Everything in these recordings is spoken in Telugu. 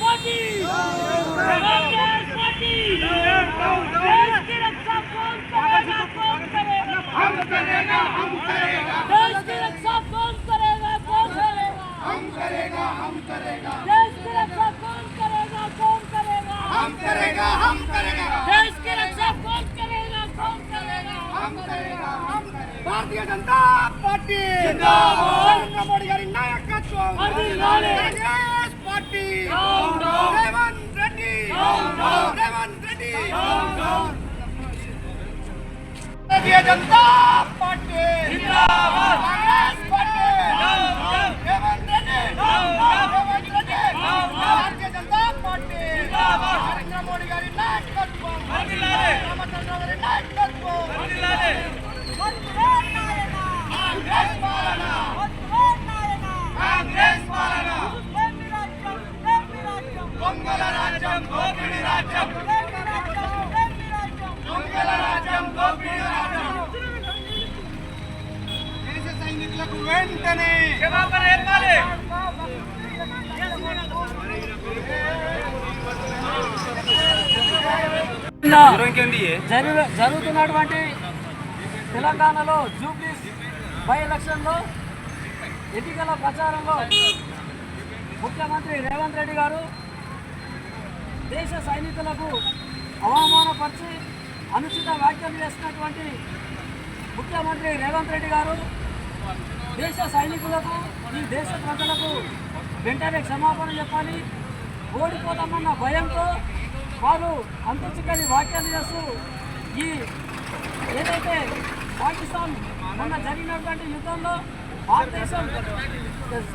Party! Congress Party! Bharatiya Janata party జిందాబాద్. నరేంద్ర మోడీ గారి నాయకత్వం వర్ధిల్లాలి. Congress party down down. Revanth Reddy down down. Revanth Reddy down down. Bharatiya Janata దొంగల రాజ్యం దోపిడీ రాజ్యం. దొంగల రాజ్యం దోపిడీ రాజ్యం. దేశ సైనికులకు వెంటనే జరుగుతున్నటువంటి తెలంగాణలో జూబ్లీస్ బై ఎలక్షన్లో ఎన్నికల ప్రచారంలో ముఖ్యమంత్రి రేవంత్ రెడ్డి గారు దేశ సైనికులకు అవమానపరిచి అనుచిత వ్యాఖ్యలు చేసినటువంటి ముఖ్యమంత్రి రేవంత్ రెడ్డి గారు దేశ సైనికులకు ఈ దేశ ప్రజలకు వెంటనే క్షమాపణ చెప్పాలి. ఓడిపోతామన్న భయంతో వారు అంతుచిక్కని వ్యాఖ్యలు చేస్తూ ఈ ఏదైతే పాకిస్తాన్ మొన్న జరిగినటువంటి యుద్ధంలో భారతదేశం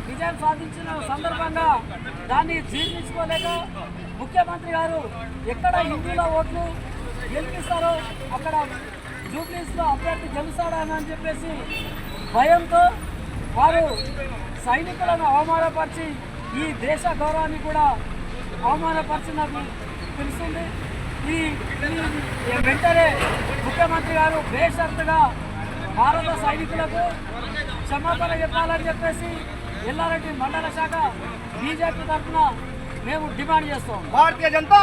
విజయం సాధించిన సందర్భంగా దాన్ని జీర్ణించుకోలేక ముఖ్యమంత్రి గారు ఎక్కడ హిందీలో ఓట్లు గెలిపిస్తారో అక్కడ జూబ్లీస్లో అభ్యర్థి గెలుస్తాడని చెప్పేసి భయంతో వారు సైనికులను అవమానపరిచి ఈ దేశ గౌరవాన్ని కూడా అవమానపరిచినట్టు తెలుస్తుంది. ఈ ఈ వెంటనే ముఖ్యమంత్రి గారు బేషరతుగా భారత సైనికులకు క్షమాపణ చెప్పాలని చెప్పేసి ఎల్లారెడ్డి మండల శాఖ బీజేపీ తరఫున మేము డిమాండ్ చేస్తాం భారతీయ జనతా